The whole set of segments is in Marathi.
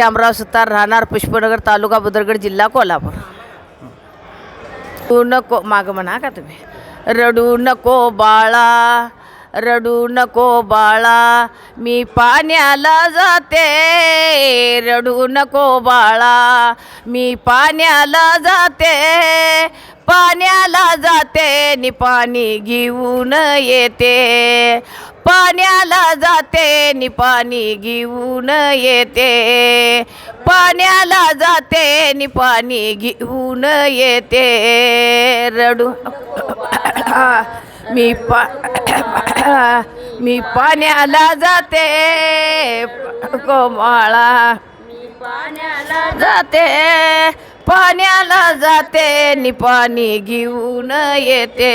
श्यामराव सुतार राहणार पुष्पनगर तालुका बुदरगड जिल्हा कोल्हापूर. रडू नको माग म्हणा का तुम्ही? रडू नको बाळा रडू नको बाळा मी पाण्याला जाते. रडू नको बाळा मी पाण्याला जाते. पाण्याला जाते नि पाणी घेऊन येते. पाण्याला जाते नि पाणी घेऊन येते. पाण्याला जाते नि पाणी घेऊन येते. रडू मी पा मी पाण्याला जाते. कोमाळा. पाण्याला जाते. पाण्याला जाते नि पाणी घेऊन येते.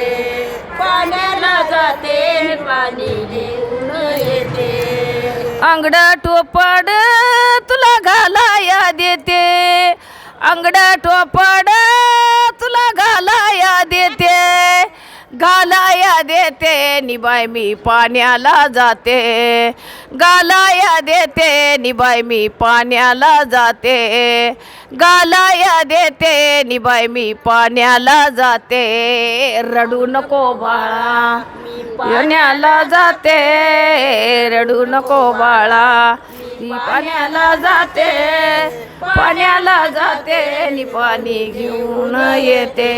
जाते पाणी घेऊन येते. अंगड टोपड तुला घालाया देते. अंगड टोपड घालाया देते निबाय मी पाण्याला जाते. गालाया देते निबाय मी पाण्याला जाते. गालाया देते निबाय मी पाण्याला जाते. रडू नको बाळा पाण्याला जाते. रडू नको बाळा पाण्याला जाते. पाण्याला जाते नि पाणी घेऊन येते.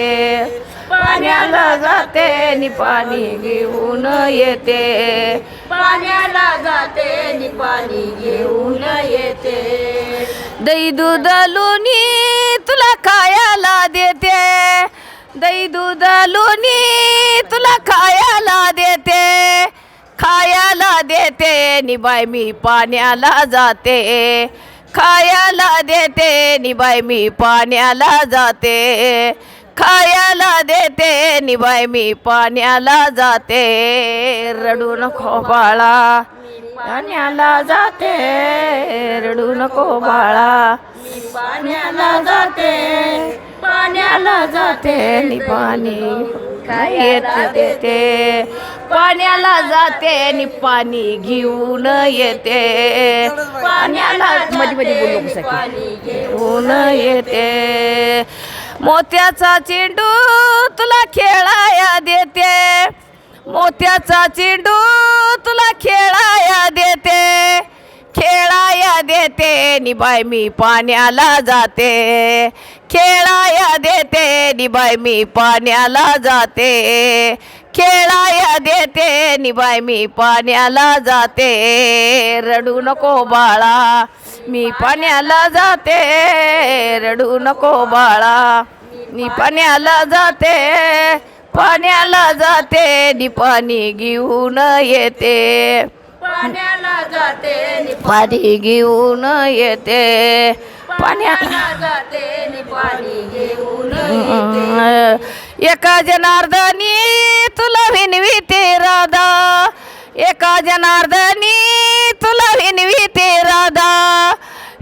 पाण्याला जाते नि पाणी घेऊन येते. पाण्याला जाते नि पाणी घेऊन येते. दही दूध लोणी तुला खायला देते. दही दूध लोणी तुला खायला देते. खायला देते निबाय मी पाण्याला जाते. खायला देते निबाय मी पाण्याला जाते. खायला देते निबाय मी पाण्याला जाते. रडू नको बाळा पाण्याला जाते. रडू नको बाळा. पाण्याला जाते पाण्याला जाते. नि पाणी काय येत देते. पाण्याला जाते नि पाणी घेऊन येते. पाण्याला मध्ये मध्ये बोलू घेऊन येते. मोत्याचा चेंडू तुला खेळाया देते. मोत्याचा चेंडू तुला खेळाया देते. खेळाया देते निबाय मी पाण्याला जाते. खेळाया देते निबाय मी पाण्याला जाते. खेळाया देते निबाय मी पाण्याला जाते. रडू नको बाळा मी पाण्याला जाते. रडू नको बाळा. मी पाण्याला जाते पाण्याला जाते नि पाणी घेऊन येते. पाण्याला जाते पाणी घेऊन येते. पाण्या पाण्याला जाते नि पाणी घेऊन येते. एका जनार्दनी तुला विनविते राधा. एका जनार्दनी तुला विनविते राधा.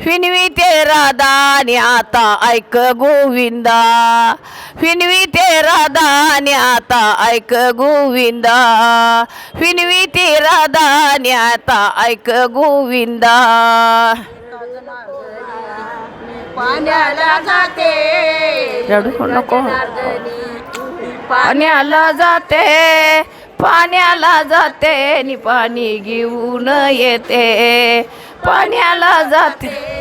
विनविते राधा आणि आता ऐक गोविंदा. विनविते राधा आणि आता ऐक गोविंदा. विनविते राधा आणि आता ऐक गोविंदा. पाण्याला जाते. रडू नको. पाण्याला जाते. पाण्याला जाते नि पाणी घेऊन येते. पाण्याला जाते.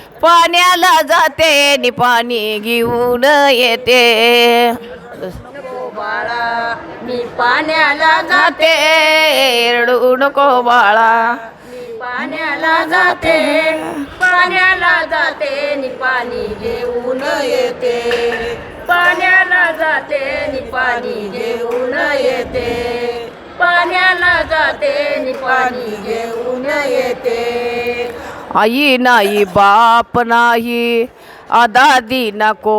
पाण्याला जाते नि पाणी घेऊन येते. बाळा मी पाण्याला जाते. रडू नको बाळा. पाण्याला जाते. पाण्याला जाते नि पाणी घेऊन येते. पाण्याला जाते नि पाणी घेऊन येते. पाण्याला जाते नि पाणी घेऊन येते. आई नाही बाप नाही आदादी नको